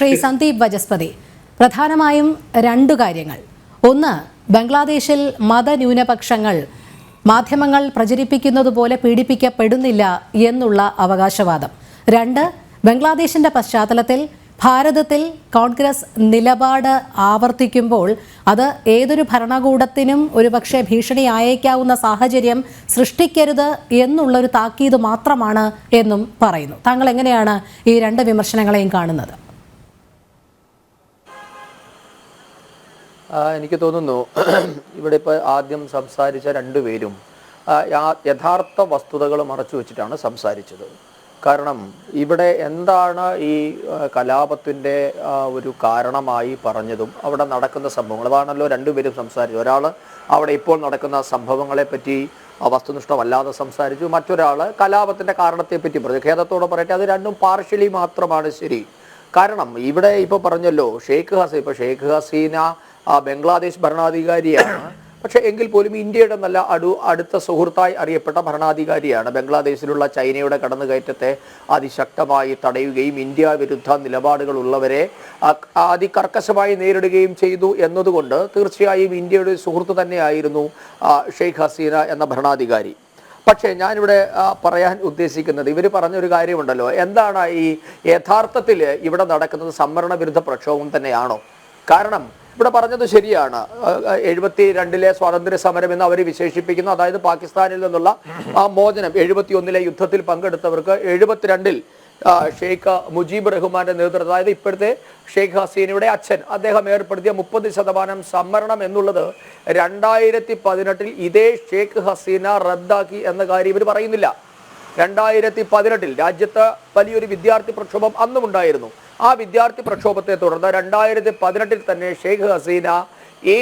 ശ്രീ സന്ദീപ് വജസ്പതി. പ്രധാനമായും രണ്ടു കാര്യങ്ങൾ. ഒന്ന് ബംഗ്ലാദേശിൽ മതന്യൂനപക്ഷങ്ങൾ മാധ്യമങ്ങൾ പ്രചരിപ്പിക്കുന്നത് പോലെ പീഡിപ്പിക്കപ്പെടുന്നില്ല എന്നുള്ള അവകാശവാദം. രണ്ട് ബംഗ്ലാദേശിന്റെ പശ്ചാത്തലത്തിൽ ഭാരതത്തിൽ കോൺഗ്രസ് നിലപാട് ആവർത്തിക്കുമ്പോൾ അത് ഏതൊരു ഭരണകൂടത്തിനും ഒരുപക്ഷെ ഭീഷണി അയക്കാവുന്ന സാഹചര്യം സൃഷ്ടിക്കരുത് എന്നുള്ളൊരു താക്കീത് മാത്രമാണ് എന്നും പറയുന്നു. താങ്കൾ എങ്ങനെയാണ് ഈ രണ്ട് വിമർശനങ്ങളെയും കാണുന്നത്? എനിക്ക് തോന്നുന്നു ഇവിടെ ഇപ്പോൾ ആദ്യം സംസാരിച്ച രണ്ടുപേരും യഥാർത്ഥ വസ്തുതകൾ മറച്ചു വെച്ചിട്ടാണ് സംസാരിച്ചത്. കാരണം ഇവിടെ എന്താണ് ഈ കലാപത്തിന്റെ ഒരു കാരണമായി പറഞ്ഞതും അവിടെ നടക്കുന്ന സംഭവങ്ങൾ. അതാണല്ലോ രണ്ടുപേരും സംസാരിച്ചു ഒരാൾ അവിടെ ഇപ്പോൾ നടക്കുന്ന സംഭവങ്ങളെപ്പറ്റി വസ്തുനിഷ്ഠമല്ലാതെ സംസാരിച്ചു. മറ്റൊരാൾ കലാപത്തിന്റെ കാരണത്തെപ്പറ്റി പറഞ്ഞു. ഖേദത്തോടെ പറയട്ടെ അത് രണ്ടും പാർഷ്യലി മാത്രമാണ് ശരി. കാരണം ഇവിടെ ഇപ്പോൾ പറഞ്ഞല്ലോ ഷെയ്ഖ് ഹസീ ഇപ്പോൾ ഷെയ്ഖ് ഹസീന ബംഗ്ലാദേശ് ഭരണാധികാരിയാണ്. പക്ഷേ എങ്കിൽ പോലും ഇന്ത്യയുടെ നല്ല അടു അടുത്ത സുഹൃത്തായി അറിയപ്പെട്ട ഭരണാധികാരിയാണ്. ബംഗ്ലാദേശിലുള്ള ചൈനയുടെ കടന്നുകയറ്റത്തെ അതിശക്തമായി തടയുകയും ഇന്ത്യ വിരുദ്ധ നിലപാടുകൾ ഉള്ളവരെ ആ, അതികർക്കശമായി നേരിടുകയും ചെയ്തു എന്നതുകൊണ്ട് തീർച്ചയായും ഇന്ത്യയുടെ സുഹൃത്ത് തന്നെയായിരുന്നു ഷെയ്ഖ് ഹസീന എന്ന ഭരണാധികാരി. പക്ഷേ ഞാനിവിടെ ആ, പറയാൻ ഉദ്ദേശിക്കുന്നത് ഇവർ പറഞ്ഞൊരു കാര്യമുണ്ടല്ലോ. എന്താണ് ഈ യഥാർത്ഥത്തിൽ ഇവിടെ നടക്കുന്നത് സംവരണ വിരുദ്ധ പ്രക്ഷോഭം തന്നെയാണോ? കാരണം ഇവിടെ പറഞ്ഞത് ശരിയാണ്. എഴുപത്തി രണ്ടിലെ സ്വാതന്ത്ര്യ സമരം എന്ന് അവർ വിശേഷിപ്പിക്കുന്നു. അതായത് പാകിസ്ഥാനിൽ നിന്നുള്ള ആ മോചനം എഴുപത്തി ഒന്നിലെ യുദ്ധത്തിൽ പങ്കെടുത്തവർക്ക് എഴുപത്തിരണ്ടിൽ ഷെയ്ഖ് മുജീബ് റഹ്മാന്റെ നേതൃത്വം അതായത് ഇപ്പോഴത്തെ ഷെയ്ഖ് ഹസീനയുടെ അച്ഛൻ അദ്ദേഹം ഏർപ്പെടുത്തിയ മുപ്പത് ശതമാനം സംവരണം എന്നുള്ളത് രണ്ടായിരത്തി പതിനെട്ടിൽ ഇതേ ഷെയ്ഖ് ഹസീന റദ്ദാക്കി എന്ന കാര്യം ഇവർ പറയുന്നില്ല. രണ്ടായിരത്തി പതിനെട്ടിൽ രാജ്യത്ത് വലിയൊരു വിദ്യാർത്ഥി പ്രക്ഷോഭം അന്നും ഉണ്ടായിരുന്നു ആ വിദ്യാർത്ഥി പ്രക്ഷോഭത്തെ തുടർന്ന് രണ്ടായിരത്തി പതിനെട്ടിൽ തന്നെ ഷെയ്ഖ് ഹസീന ഈ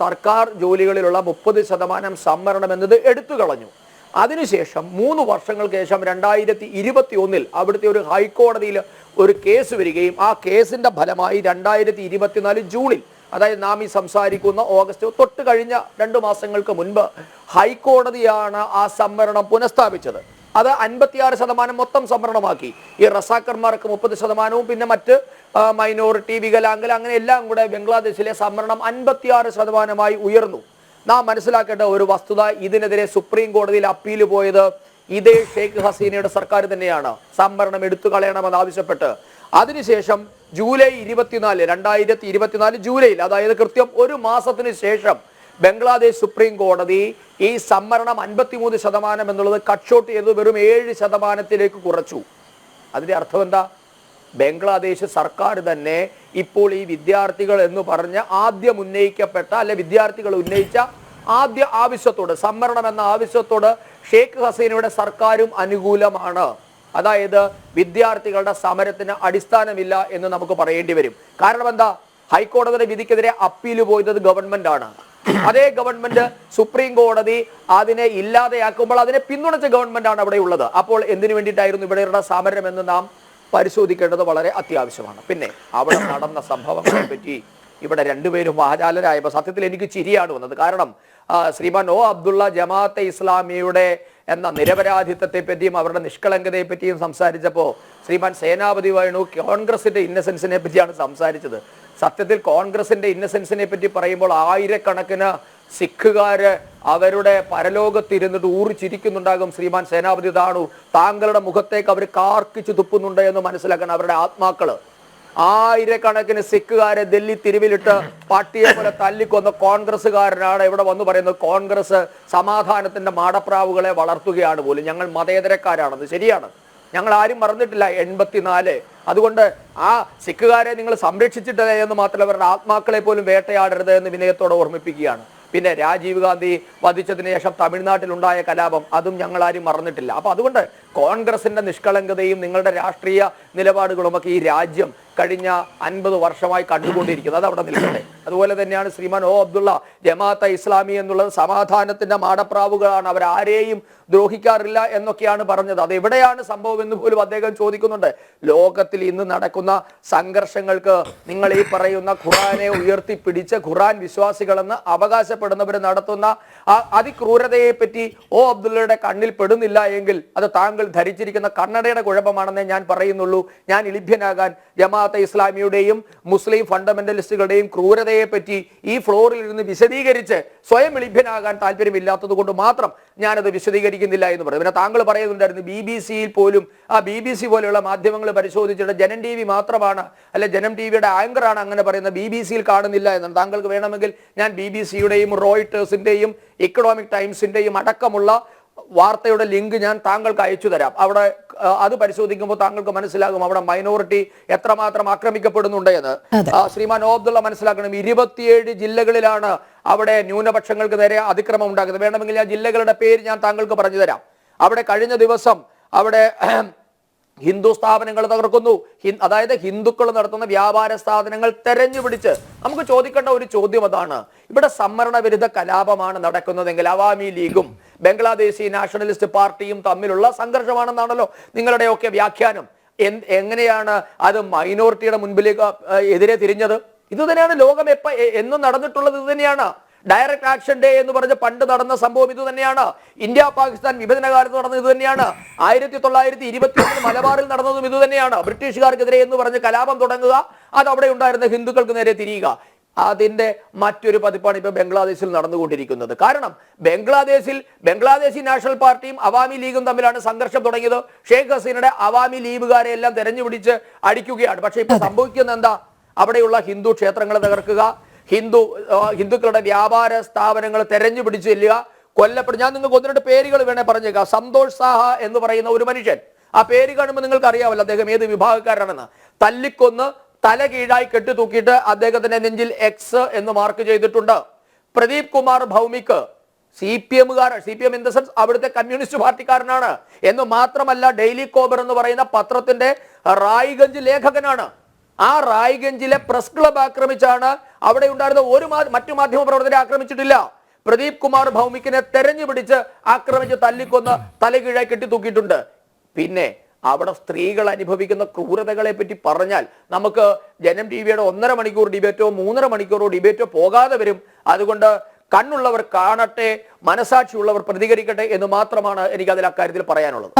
സർക്കാർ ജോലികളിലുള്ള മുപ്പത് ശതമാനം സംവരണം എന്നത് എടുത്തു കളഞ്ഞു. അതിനുശേഷം മൂന്ന് വർഷങ്ങൾക്ക് ശേഷം രണ്ടായിരത്തി ഇരുപത്തി ഒന്നിൽ അവിടുത്തെ ഒരു ഹൈക്കോടതിയിൽ ഒരു കേസ് വരികയും ആ കേസിന്റെ ഫലമായി രണ്ടായിരത്തി ഇരുപത്തിനാല് ജൂണിൽ അതായത് നാം ഈ സംസാരിക്കുന്ന ഓഗസ്റ്റ് തൊട്ട് കഴിഞ്ഞ രണ്ട് മാസങ്ങൾക്ക് മുൻപ് ഹൈക്കോടതിയാണ് ആ സംവരണം പുനഃസ്ഥാപിച്ചത്. അത് അൻപത്തിയാറ് ശതമാനം മൊത്തം സംവരണമാക്കി. ഈ റസാക്കർമാർക്ക് മുപ്പത് ശതമാനവും പിന്നെ മറ്റ് മൈനോറിറ്റി വികലാംഗൽ അങ്ങനെ എല്ലാം കൂടെ ബംഗ്ലാദേശിലെ സംവരണം അൻപത്തിയാറ് ശതമാനമായി ഉയർന്നു. നാം മനസ്സിലാക്കേണ്ട ഒരു വസ്തുത ഇതിനെതിരെ സുപ്രീം കോടതിയിൽ അപ്പീൽ പോയത് ഇതേ ഷെയ്ഖ് ഹസീനയുടെ സർക്കാർ തന്നെയാണ്. സംവരണം എടുത്തു കളയണമെന്ന് ആവശ്യപ്പെട്ട്. അതിനുശേഷം ജൂലൈ ഇരുപത്തിനാല് രണ്ടായിരത്തി ഇരുപത്തിനാല് ജൂലൈയിൽ അതായത് കൃത്യം ഒരു മാസത്തിന് ശേഷം ബംഗ്ലാദേശ് സുപ്രീം കോടതി ഈ സംവരണം അൻപത്തിമൂന്ന് ശതമാനം എന്നുള്ളത് കട്ട് ഷോട്ട് ചെയ്ത് വെറും ഏഴ് ശതമാനത്തിലേക്ക് കുറച്ചു. അതിന്റെ അർത്ഥം എന്താ? ബംഗ്ലാദേശ് സർക്കാർ തന്നെ ഇപ്പോൾ ഈ വിദ്യാർത്ഥികൾ എന്ന് പറഞ്ഞ് ആദ്യം ഉന്നയിക്കപ്പെട്ട അല്ലെ വിദ്യാർത്ഥികൾ ഉന്നയിച്ച ആദ്യ ആവശ്യത്തോട് സംവരണം എന്ന ആവശ്യത്തോട് ഷെയ്ഖ് ഹസീനയുടെ സർക്കാരും അനുകൂലമാണ്. അതായത് വിദ്യാർത്ഥികളുടെ സമരത്തിന് അടിസ്ഥാനമില്ല എന്ന് നമുക്ക് പറയേണ്ടി വരും. കാരണം എന്താ? ഹൈക്കോടതിയുടെ വിധിക്കെതിരെ അപ്പീൽ പോയത് ഗവൺമെന്റ് ആണ് അതേ ഗവൺമെന്റ് സുപ്രീം കോടതി അതിനെ ഇല്ലാതെയാക്കുമ്പോൾ അതിനെ പിന്തുണച്ച ഗവൺമെന്റാണ് അവിടെ ഉള്ളത്. അപ്പോൾ എന്തിനു വേണ്ടിയിട്ടായിരുന്നു ഇവിടെയുള്ള സമരം എന്ന് നാം പരിശോധിക്കേണ്ടത് വളരെ അത്യാവശ്യമാണ്. പിന്നെ അവിടെ നടന്ന സംഭവങ്ങളെ പറ്റി ഇവിടെ രണ്ടുപേരും വാചാലരായപ്പോൾ സത്യത്തിൽ എനിക്ക് ചിരിയാണ് വന്നത്. കാരണം ശ്രീമാൻ ഒ അബ്ദുള്ള ജമാഅത്തെ ഇസ്ലാമിയുടെ എന്ന നിരപരാധിത്വത്തെ പറ്റിയും അവരുടെ നിഷ്കളങ്കതയെ പറ്റിയും സംസാരിച്ചപ്പോൾ ശ്രീമാൻ സേനാപതി വേണു കോൺഗ്രസിന്റെ ഇന്നസെൻസിനെ പറ്റിയാണ് സംസാരിച്ചത്. സത്യത്തിൽ കോൺഗ്രസിന്റെ ഇന്നസെൻസിനെ പറ്റി പറയുമ്പോൾ ആയിരക്കണക്കിന് സിഖുകാര് അവരുടെ പരലോകത്തിരുന്നിട്ട് ഊറിച്ചിരിക്കുന്നുണ്ടാകും. ശ്രീമാൻ സേനാപതി താണു താങ്കളുടെ മുഖത്തേക്ക് അവർ കാർക്കിച്ചു തുപ്പുന്നുണ്ട് എന്ന് മനസ്സിലാക്കാൻ അവരുടെ ആത്മാക്കൾ. ആയിരക്കണക്കിന് സിഖുകാരെ ദില്ലി തിരുവിലിട്ട് പട്ടിയെ പോലെ തല്ലിക്കൊന്ന കോൺഗ്രസ്സുകാരനാണ് ഇവിടെ വന്നു പറയുന്നത്. കോൺഗ്രസ് സമാധാനത്തിന്റെ മാടപ്രാവുകളെ വളർത്തുകയാണ് പോലും. ഞങ്ങൾ മതേതരക്കാരാണെന്ന് ശരിയാണ്. ഞങ്ങൾ ആരും മറന്നിട്ടില്ല. എൺപത്തിനാല്. അതുകൊണ്ട് ആ സിഖുകാരെ നിങ്ങൾ സംരക്ഷിച്ചിട്ടില്ല എന്ന് മാത്രമല്ല അവരുടെ ആത്മാക്കളെ പോലും വേട്ടയാടരുത് എന്ന് വിനയത്തോടെ ഓർമ്മിപ്പിക്കുകയാണ്. പിന്നെ രാജീവ് ഗാന്ധി വധിച്ചതിന് ശേഷം തമിഴ്നാട്ടിലുണ്ടായ കലാപം അതും ഞങ്ങൾ ആരും മറന്നിട്ടില്ല. അപ്പൊ അതുകൊണ്ട് കോൺഗ്രസിന്റെ നിഷ്കളങ്കതയും നിങ്ങളുടെ രാഷ്ട്രീയ നിലപാടുകളുമൊക്കെ ഈ രാജ്യം കഴിഞ്ഞ അൻപത് വർഷമായി കണ്ടുകൊണ്ടിരിക്കുന്നത് അത് അവിടെ നിൽക്കട്ടെ. അതുപോലെ തന്നെയാണ് ശ്രീമാൻ ഓ അബ്ദുള്ള ജമാഅത്ത് ഇസ്ലാമി എന്നുള്ളത് സമാധാനത്തിന്റെ മാടപ്രാവുകളാണ്. അവരാരെയും ദ്രോഹിക്കാറില്ല എന്നൊക്കെയാണ് പറഞ്ഞത്. അത് എവിടെയാണ് സംഭവം എന്ന് പോലും അദ്ദേഹം ചോദിക്കുന്നുണ്ട്. ലോകത്തിൽ ഇന്ന് നടക്കുന്ന സംഘർഷങ്ങൾക്ക് നിങ്ങൾ ഈ പറയുന്ന ഖുറാനെ ഉയർത്തിപ്പിടിച്ച് ഖുറാൻ വിശ്വാസികളെന്ന് അവകാശപ്പെടുന്നവർ നടത്തുന്ന ആ അതിക്രൂരതയെ പറ്റി ഓ അബ്ദുള്ളയുടെ കണ്ണിൽ പെടുന്നില്ല എങ്കിൽ അത് താങ്കൾ ധരിച്ചിരിക്കുന്ന കണ്ണടയുടെ കുഴപ്പമാണെന്നേ ഞാൻ പറയുന്നുള്ളൂ. ഞാൻ ഇലിഭ്യനാകാൻ ജമാഅത്തെ ഇസ്ലാമിയുടെയും മുസ്ലിം ഫണ്ടമെന്റലിസ്റ്റുകളുടെയും ക്രൂരതയെ പറ്റി ഈ ഫ്ലോറിൽ ഇരുന്ന് വിശദീകരിച്ച് സ്വയം ഇളിഭ്യനാകാൻ താല്പര്യമില്ലാത്തത് കൊണ്ട് മാത്രം ഞാനത് വിശദീകരിക്കുന്നില്ല എന്ന് പറയും. പിന്നെ താങ്കൾ പറയുന്നുണ്ടായിരുന്നു ബി ബി സിയിൽ പോലും ആ ബി ബി സി പോലെയുള്ള മാധ്യമങ്ങൾ പരിശോധിച്ചിട്ട് ജനം ടി വി മാത്രമാണ് അല്ലെ ജനം ടി വിയുടെ ആങ്കറാണ് അങ്ങനെ പറയുന്നത് ബി ബി സിയിൽ കാണുന്നില്ല എന്നാണ്. താങ്കൾക്ക് വേണമെങ്കിൽ ഞാൻ ബി ബി സിയുടെയും റോയിട്ടേഴ്സിന്റെയും ഇക്കണോമിക് ടൈംസിന്റെയും അടക്കമുള്ള വാർത്തയുടെ ലിങ്ക് ഞാൻ താങ്കൾക്ക് അയച്ചു തരാം. അവിടെ അത് പരിശോധിക്കുമ്പോൾ താങ്കൾക്ക് മനസ്സിലാകും അവിടെ മൈനോറിറ്റി എത്രമാത്രം ആക്രമിക്കപ്പെടുന്നുണ്ട് എന്ന്. ശ്രീമാൻ ഓബ്ദുള്ള മനസ്സിലാക്കണം. ഇരുപത്തിയേഴ് ജില്ലകളിലാണ് അവിടെ ന്യൂനപക്ഷങ്ങൾക്ക് നേരെ അതിക്രമം ഉണ്ടാക്കുന്നത് വേണമെങ്കിൽ ആ ജില്ലകളുടെ പേര് ഞാൻ താങ്കൾക്ക് പറഞ്ഞു തരാം. അവിടെ കഴിഞ്ഞ ദിവസം അവിടെ ഹിന്ദു സ്ഥാപനങ്ങൾ തകർക്കുന്നു. ഹി- അതായത് ഹിന്ദുക്കൾ നടത്തുന്ന വ്യാപാര സ്ഥാപനങ്ങൾ തെരഞ്ഞു പിടിച്ച് നമുക്ക് ചോദിക്കേണ്ട ഒരു ചോദ്യം അതാണ്. ഇവിടെ സംവരണ വിരുദ്ധ കലാപമാണ് നടക്കുന്നതെങ്കിൽ അവാമി ലീഗും ബംഗ്ലാദേശി നാഷണലിസ്റ്റ് പാർട്ടിയും തമ്മിലുള്ള സംഘർഷമാണെന്നാണല്ലോ നിങ്ങളുടെയൊക്കെ വ്യാഖ്യാനം. എങ്ങനെയാണ് അത് മൈനോറിറ്റിയുടെ മുൻപിലേക്ക് എതിരെ തിരിഞ്ഞത്? ഇത് തന്നെയാണ് ലോകം എപ്പ എന്നും നടന്നിട്ടുള്ളത് ഇത് തന്നെയാണ്. ഡയറക്ട് ആക്ഷൻ ഡേ എന്ന് പറഞ്ഞ് പണ്ട് നടന്ന സംഭവം ഇത് തന്നെയാണ്. ഇന്ത്യ പാകിസ്ഥാൻ വിഭജന കാലത്ത് നടന്നത് ഇത് തന്നെയാണ്. ആയിരത്തി തൊള്ളായിരത്തി ഇരുപത്തി ഒന്ന് മലബാറിൽ നടന്നതും ഇത് തന്നെയാണ്. ബ്രിട്ടീഷുകാർക്കെതിരെ എന്ന് പറഞ്ഞ് കലാപം തുടങ്ങുക അത് അവിടെ ഉണ്ടായിരുന്ന ഹിന്ദുക്കൾക്ക് നേരെ തിരിയുക. അതിന്റെ മറ്റൊരു പതിപ്പാണ് ഇപ്പോൾ ബംഗ്ലാദേശിൽ നടന്നുകൊണ്ടിരിക്കുന്നത്. കാരണം ബംഗ്ലാദേശിൽ ബംഗ്ലാദേശി നാഷണൽ പാർട്ടിയും അവാമി ലീഗും തമ്മിലാണ് സംഘർഷം തുടങ്ങിയത്. ഷെയ്ഖ് ഹസീനയുടെ അവാമി ലീഗുകാരെ എല്ലാം തെരഞ്ഞുപിടിച്ച് അടിക്കുകയാണ്. പക്ഷേ ഇപ്പൊ സംഭവിക്കുന്നത് എന്താ? അവിടെയുള്ള ഹിന്ദു ക്ഷേത്രങ്ങളെ തകർക്കുക ഹിന്ദു ഹിന്ദുക്കളുടെ വ്യാപാര സ്ഥാപനങ്ങൾ തെരഞ്ഞു പിടിച്ചു ചെല്ലുക കൊല്ലപ്പെടും ഞാൻ നിങ്ങൾക്ക് ഒന്ന് രണ്ട് പേരുകൾ വേണേ പറഞ്ഞേക്കാം. സന്തോഷ് സാഹ എന്ന് പറയുന്ന ഒരു മനുഷ്യൻ. ആ പേര് കാണുമ്പോൾ നിങ്ങൾക്ക് അറിയാമല്ലോ അദ്ദേഹം ഏത് വിഭാഗക്കാരനാണെന്ന്. തല്ലിക്കൊന്ന് തല കീഴായി കെട്ടിത്തൂക്കിയിട്ട് അദ്ദേഹത്തിന്റെ നെഞ്ചിൽ എക്സ് എന്ന് മാർക്ക് ചെയ്തിട്ടുണ്ട്. Pradeep Kumar Bhowmik C P എമ്മുകാർ C P M in the sense അവിടുത്തെ കമ്മ്യൂണിസ്റ്റ് പാർട്ടിക്കാരനാണ്. എന്ന് മാത്രമല്ല ഡെയിലി കോബർ എന്ന് പറയുന്ന പത്രത്തിന്റെ റായ്ഗഞ്ച് ലേഖകനാണ്. ആ റായ്ഗഞ്ചിലെ പ്രസ് ക്ലബ് ആക്രമിച്ചാണ് അവിടെ ഉണ്ടായിരുന്ന ഒരു മറ്റു മാധ്യമ പ്രവർത്തകരെ ആക്രമിച്ചിട്ടില്ല. പ്രദീപ് കുമാർ ഭൗമിക്കിനെ തെരഞ്ഞു പിടിച്ച് ആക്രമിച്ച് തല്ലിക്കൊന്ന് തലകീഴായി കെട്ടിത്തൂക്കിയിട്ടുണ്ട് പിന്നെ അവിടെ സ്ത്രീകൾ അനുഭവിക്കുന്ന ക്രൂരതകളെ പറ്റി പറഞ്ഞാൽ നമുക്ക് ജനം ടി വിയുടെ ഒന്നര മണിക്കൂർ ഡിബേറ്റോ മൂന്നര മണിക്കൂറോ ഡിബേറ്റോ പോകാതെ വരും. അതുകൊണ്ട് കണ്ണുള്ളവർ കാണട്ടെ മനസാക്ഷിയുള്ളവർ പ്രതികരിക്കട്ടെ എന്ന് മാത്രമാണ് എനിക്ക് അതിൽ അക്കാര്യത്തിൽ പറയാനുള്ളത്.